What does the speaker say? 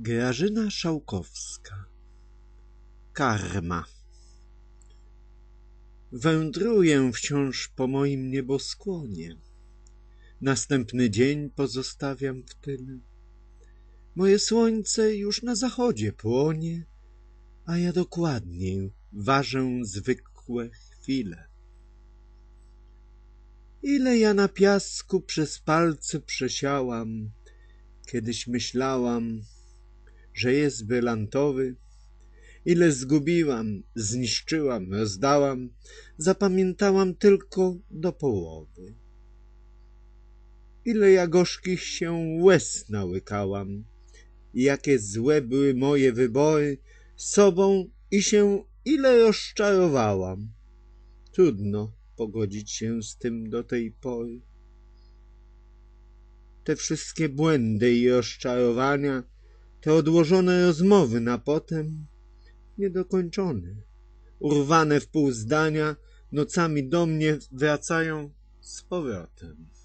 Grażyna Szałkowska Karma Wędruję wciąż po moim nieboskłonie. Następny dzień pozostawiam w tyle. Moje słońce już na zachodzie płonie, a ja dokładniej ważę zwykłe chwile. Ile ja na piasku przez palce przesiałam, kiedyś myślałam, że jest brylantowy, ile zgubiłam, zniszczyłam, rozdałam, zapamiętałam tylko do połowy. Ile ja gorzkich się łez nałykałam, jakie złe były moje wybory sobą i się ile rozczarowałam. Trudno pogodzić się z tym do tej pory. Te wszystkie błędy i rozczarowania, te odłożone rozmowy na potem, niedokończone, urwane w pół zdania, nocami do mnie wracają z powrotem.